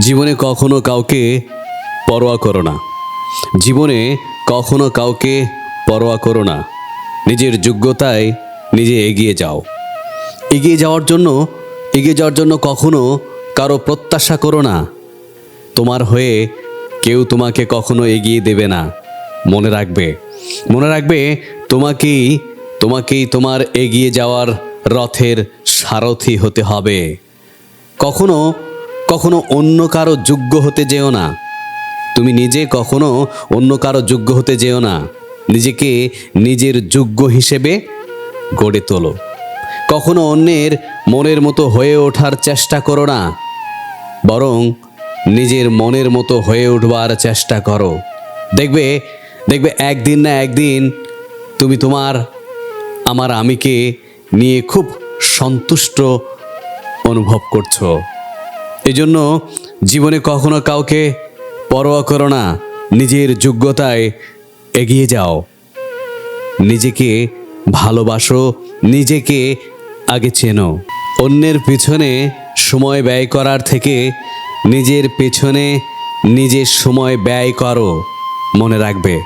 জীবনে কখনো কাউকে পরোয়া করো না। জীবনে কখনো কাউকে পরোয়া করো না। নিজের যোগ্যতায় নিজে এগিয়ে যাও। এগিয়ে যাওয়ার জন্য, এগিয়ে যাওয়ার জন্য কখনো কারও প্রত্যাশা করো না। তোমার হয়ে কেউ তোমাকে কখনো এগিয়ে দেবে না। মনে রাখবে মনে রাখবে তোমাকেই তোমাকেই তোমার এগিয়ে যাওয়ার রথের সারথি হতে হবে। কখনো কখনো অন্য কারও যোগ্য হতে যেও না। তুমি নিজে কখনো অন্য কারও যোগ্য হতে যেও না। নিজেকে নিজের যোগ্য হিসেবে গড়ে তোলো। কখনো অন্যের মনের মতো হয়ে ওঠার চেষ্টা করো না। বরং নিজের মনের মতো হয়ে উঠবার চেষ্টা করো। দেখবে দেখবে একদিন না একদিন তুমি তোমার, আমার আমিকে নিয়ে খুব সন্তুষ্ট অনুভব করছ। এজন্য জীবনে কখনো কাউকে পরোয়া করো না, নিজের যোগ্যতায় এগিয়ে যাও। নিজেকে ভালোবাসো, নিজেকে আগে চেনো। অন্যের পিছনে সময় ব্যয় করার থেকে নিজের পেছনে নিজের সময় ব্যয় করো, মনে রাখবে।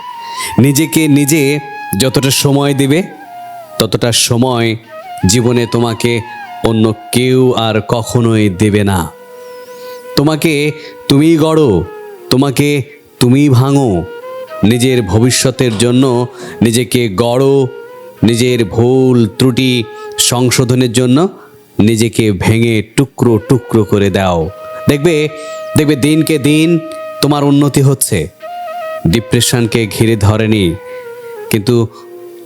নিজেকে নিজে যতটা সময় দিবে, ততটা সময় জীবনে তোমাকে অন্য কেউ আর কখনোই দেবে না। তোমাকে তুমি গড়ো, তোমাকে তুমি ভাঙো, নিজের ভবিষ্যতের জন্য নিজেকে গড়ো, নিজের ভুল ত্রুটি সংশোধনের জন্য নিজেকে ভেঙে টুকরো টুকরো করে দাও। দেখবে দেখবে দিনকে দিন তোমার উন্নতি হচ্ছে। ডিপ্রেশনকে ঘিরে ধরেনি। কিন্তু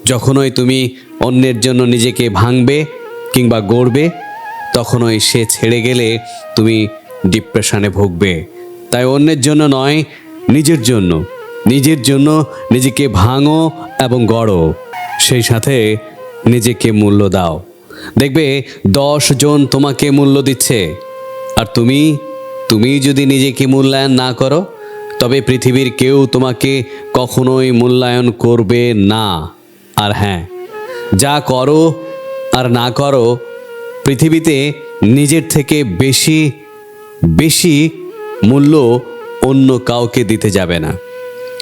যখনই তুমি অন্যের জন্য নিজেকে ভাঙবে কিংবা গড়বে, তখনই সে ছেড়ে গেলে তুমি ডিপ্রেশনে ভুগবে। তাই অন্যের জন্য নয়, নিজের জন্য। নিজের জন্য নিজেকে ভাঙো এবং গড়ো। সেই সাথে নিজেকে মূল্য দাও। দেখবে, দশ জন তোমাকে মূল্য দিচ্ছে। আর তুমি তুমি যদি নিজেকে মূল্যায়ন না করো, তবে পৃথিবীর কেউ তোমাকে কখনোই মূল্যায়ন করবে না। আর হ্যাঁ যা করো আর না করো, পৃথিবীতে নিজের থেকে বেশি বেশি মূল্য অন্য কাউকে দিতে যাবে না।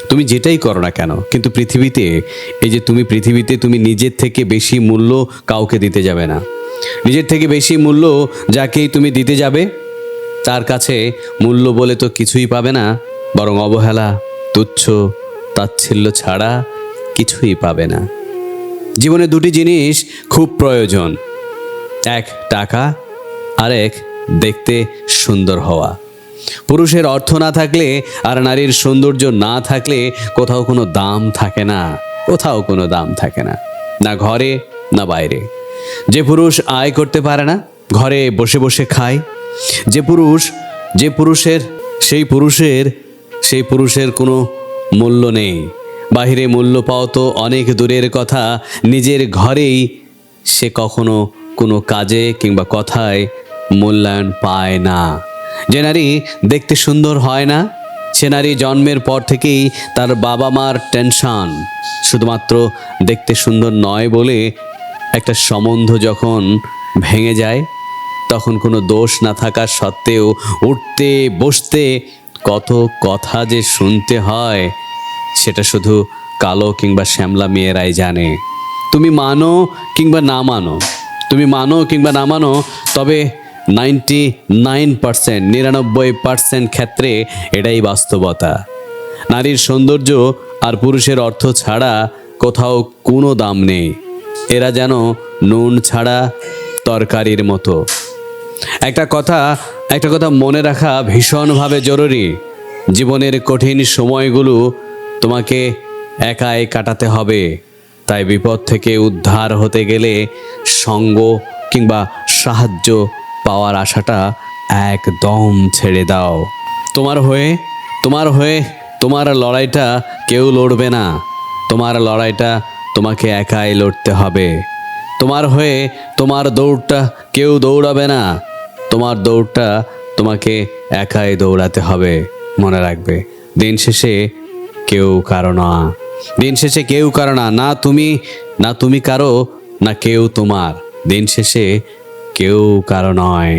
তুমি যেটাই করো না কেন, কিন্তু পৃথিবীতে, এই যে তুমি পৃথিবীতে, তুমি নিজের থেকে বেশি মূল্য কাউকে দিতে যাবে না। নিজের থেকে বেশি মূল্য যাকেই তুমি দিতে যাবে, তার কাছে মূল্য বলে তো কিছুই পাবে না, বরং অবহেলা, তুচ্ছ, তাচ্ছিল্য ছাড়া কিছুই পাবে না। জীবনে দুটি জিনিস খুব প্রয়োজন, এক টাকা আর এক দেখতে সুন্দর হওয়া। পুরুষের অর্থ না থাকলে আর নারীর সৌন্দর্য না থাকলে কোথাও কোনো দাম থাকে না, কোথাও কোনো দাম থাকে না না ঘরে, না বাইরে। যে পুরুষ আয় করতে পারে না, ঘরে বসে বসে খায়। যে পুরুষ, যে পুরুষের, সেই পুরুষের সেই পুরুষের কোনো মূল্য নেই। বাহিরে মূল্য পাও তো অনেক দূরের কথা, নিজের ঘরেই সে কখনো কোনো কাজে কিংবা কথায় মূল্যায়ন পায় না। যে নারী দেখতে সুন্দর হয় না, সে নারী জন্মের পর থেকেই তার বাবা মার টেনশন। শুধুমাত্র দেখতে সুন্দর নয় বলে একটা সম্বন্ধ যখন ভেঙে যায়, তখন কোনো দোষ না থাকা সত্ত্বেও উঠতে, বসতে, কত কথা যে শুনতে হয়, সেটা শুধু কালো কিংবা শ্যামলা মেয়েরাই জানে। তুমি মানো কিংবা না মানো, তুমি মানো কিংবা না মানো, তবে নাইনটি নাইন পার্সেন্ট, নিরানব্বই পার্সেন্ট ক্ষেত্রে এটাই বাস্তবতা। নারীর সৌন্দর্য আর পুরুষের অর্থ ছাড়া কোথাও কোনো দাম নেই। এরা যেন নুন ছাড়া তরকারির মতো। একটা কথা একটা কথা মনে রাখা ভীষণভাবে জরুরি। জীবনের কঠিন সময়গুলো তোমাকে একাই কাটাতে হবে। তাই বিপদ থেকে উদ্ধার হতে গেলে সঙ্গ কিংবা সাহায্য পাওয়ার আশাটা একদম ছেড়ে দাও। তোমার হয়ে তোমার হয়ে, তোমার লড়াইটা কেউ লড়বে না। তোমার লড়াইটা তোমাকে একাই লড়তে হবে। তোমার হয়ে, তোমার দৌড়টা কেউ দৌড়াবে না। তোমার দৌড়টা তোমাকে একাই দৌড়াতে হবে। মনে রাখবে, দিন শেষে কেউ কারও না। দিন শেষে কেউ কারও না না তুমি না তুমি কারও, না কেউ তোমার। দিন শেষে কেউ কারও নয়।